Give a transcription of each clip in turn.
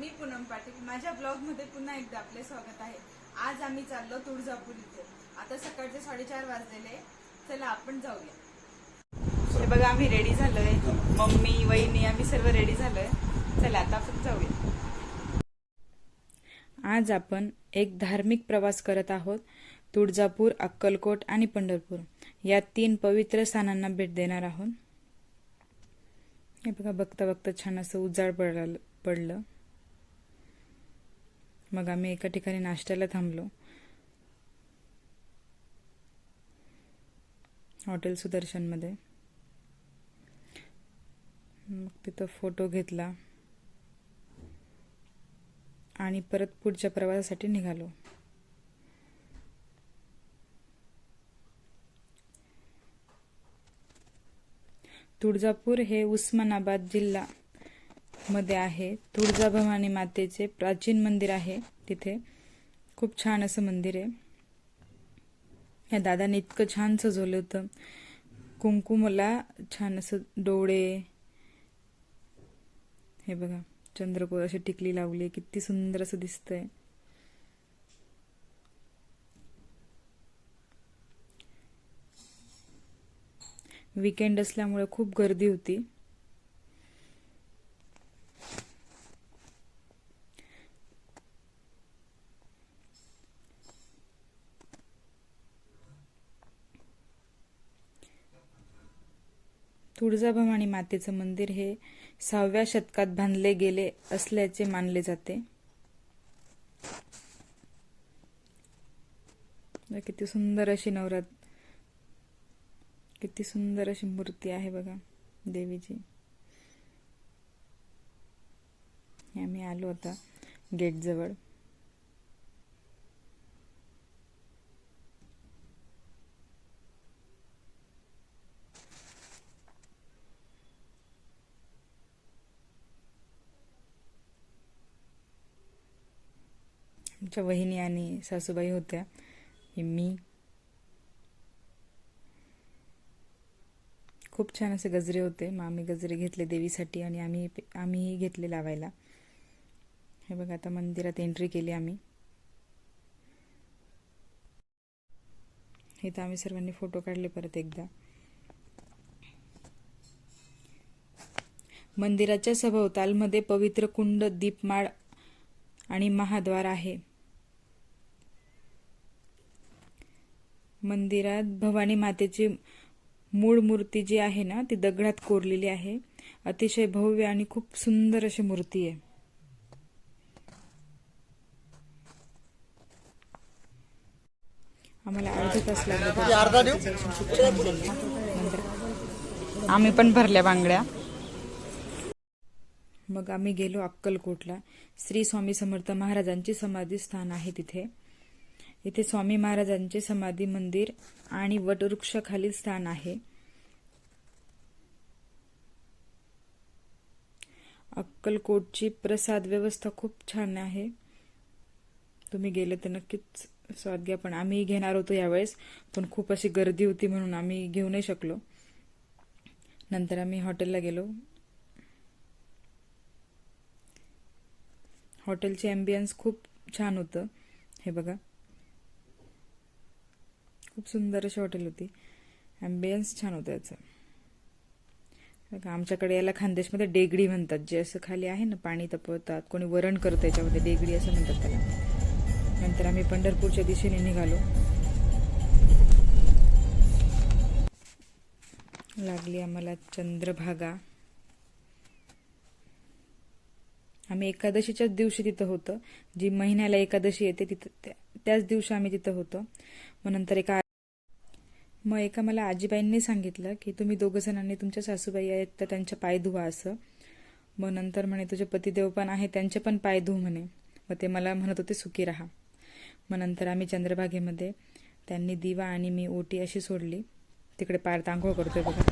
मी पूनम पाटील. माझ्या ब्लॉगमध्ये पुन्हा एकदा आपले स्वागत आहे. आज आम्ही चाललो तुळजापूर इथे. आता सकाळचे साडेचार वाजलेले. चला आपण जाऊया. हे बघा आम्ही रेडी झालोय. मम्मी वहिनी आम्ही सर्व रेडी झालोय. चला आता आपण जाऊया. आज आपण एक धार्मिक प्रवास करत आहोत. तुळजापूर अक्कलकोट आणि पंढरपूर. या तीन पवित्र स्थानांना भेट देणार आहोत. हे बघा बघता बघता छान असं उजाड पडलं पडलं. मग आम्ही एका ठिकाणी नाश्त्याला थांबलो. हॉटेल सुदर्शनमध्ये. मग तिथं फोटो घेतला. आणि परत पुढच्या प्रवासासाठी निघालो. तुळजापूर हे उस्मानाबाद जिल्हा. मध्ये आहे. तुळजाभवानी मातेचे प्राचीन मंदिर आहे तिथे. खूप छान असं मंदिर आहे. या दादाने इतकं छान सजवलं होतं. कुंकू मला छान असं डोळे. हे बघा चंद्रकोर अशी टिकली लावली किती सुंदर असं दिसतंय. वीकेंड असल्यामुळे खूप गर्दी होती. तुळजाभवानी मातेचं मंदिर हे सहाव्या शतकात बांधले गेले असल्याचे मानले जाते. किती सुंदर अशी नवरात किती सुंदर अशी मूर्ती आहे बघा देवीची. आम्ही आलो आता गेट आमच्या वहिनी आणि सासूबाई होत्या. मी. खूप छान असे गजरे होते. मग आम्ही गजरे घेतले देवीसाठी आणि आम्ही आम्हीही घेतले लावायला. हे बघा आता मंदिरात एंट्री केली आम्ही. हे तर आम्ही सर्वांनी फोटो काढले परत एकदा. मंदिराच्या सभोवतालमध्ये पवित्र कुंड दीपमाळ आणि महाद्वार आहे. मंदिरात भवानी मातेची मूळ मूर्ती जी आहे ना ती दगडात कोरलेली आहे. अतिशय भव्य आणि खूप सुंदर अशी मूर्ती आहे. आम्हाला अर्धा तास लागला. आम्ही पण भरल्या बांगड्या. मग आम्ही गेलो अक्कलकोटला. श्री स्वामी समर्थ महाराजांची समाधी स्थान आहे तिथे. इथे स्वामी महाराजांचे समाधी मंदिर आणि वटवृक्षाखालील स्थान आहे. अक्कलकोटची प्रसाद व्यवस्था खूप छान आहे. तुम्ही गेले तर नक्कीच स्वाद घ्या पण आम्ही घेणार होतो यावेळेस पण खूप अशी गर्दी होती म्हणून आम्ही घेऊ नाही शकलो. नंतर आम्ही हॉटेलला गेलो. हॉटेलचे ॲम्बियन्स खूप छान होतं. हे बघा. खूप सुंदर अशी हॉटेल होती. ॲम्बियन्स छान होतं याचं. आमच्याकडे याला खानदेशमध्ये डेगडी म्हणतात. जे असं खाली आहे ना पाणी तपवतात कोणी वरण करतं याच्यामध्ये डेगडी असं म्हणतात त्याला. नंतर आम्ही पंढरपूरच्या दिशेने निघालो. लागली आम्हाला चंद्रभागा. आम्ही एकादशीच्याच दिवशी तिथं होतं. जी महिन्याला एकादशी येते तिथं त्याच दिवशी आम्ही तिथं होतो. मग नंतर एका मग एका मला आजीबाईंनी सांगितलं की तुम्ही दोघं जणांनी तुमच्या सासूबाई आहेत तर त्यांच्या पाय धुवा असं. मग नंतर म्हणे तुझे पतिदेव पण आहे त्यांचे पण पाय धुव म्हणे. मग ते मला म्हणत होते सुखी राहा. मग नंतर आम्ही चंद्रभागेमध्ये त्यांनी दिवा आणि मी ओटी अशी सोडली. तिकडे पार तांघोळ करतोय बघा.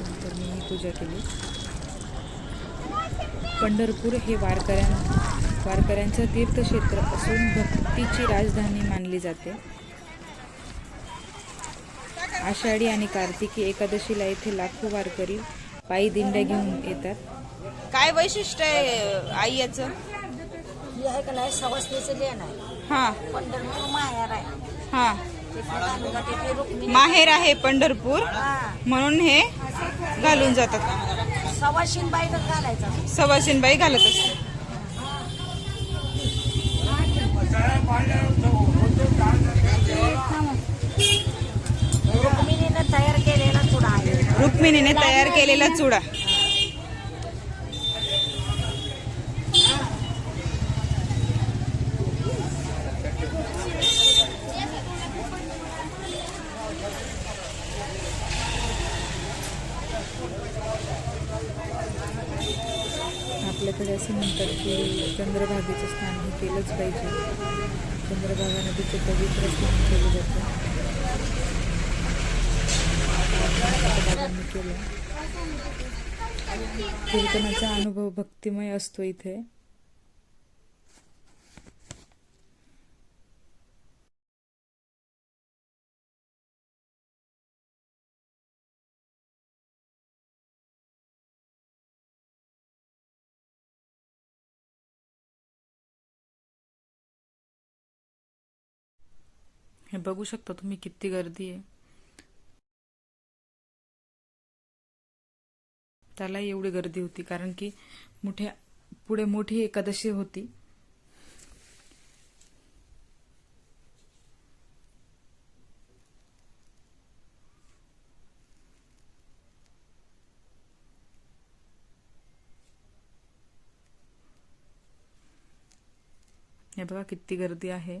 नंतर मी पूजा केली. पंढरपूर हे वारकऱ्यां वारकऱ्यांचं तीर्थक्षेत्र असून भक्तीची राजधानी मानली जाते. आषाढी आणि कार्तिकी एकादशीला येथे लाखो वारकरी पायी दिंड्या घेऊन येतात. काय वैशिष्ट्य आहे आई याचं? ही आहे का नाही सवस्तीचं लेण आहे. हा. पंढरपूर माहेर आहे. हा. माहेर आहे पंढरपूर. म्हणून हे घालून जातात. सवाशीन बाईकच घालायचं. सवाशीनबाई घालत असते रुक्मिणीनं तयार केलेला चुडा आहे रुक्मिणीने तयार केलेला चुडा. आपल्याकडे असं म्हणतात की चंद्रभागेचं स्नान हे केलंच पाहिजे. चंद्रभागा नदीचे पवित्र स्नान केलं जातं. केलं कीर्तनाचा अनुभव भक्तिमय असतो इथे. हे बघू शकता तुम्ही किती गर्दी आहे. त्यालाही एवढी गर्दी होती कारण की मोठ्या पुढे मोठी एकादशी होती. हे बघा किती गर्दी आहे.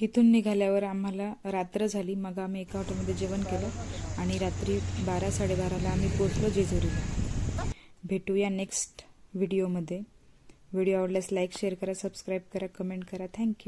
तिथून निघाल्यावर आम्हाला रात्र झाली. मग आम्ही एका हॉटेलमध्ये जेवण केलं आणि रात्री बारा साडेबाराला आम्ही पोचलो जेजुरीला. भेटूया नेक्स्ट व्हिडिओमध्ये. व्हिडिओ आवडल्यास लाईक शेअर करा सबस्क्राईब करा कमेंट करा. Thank you.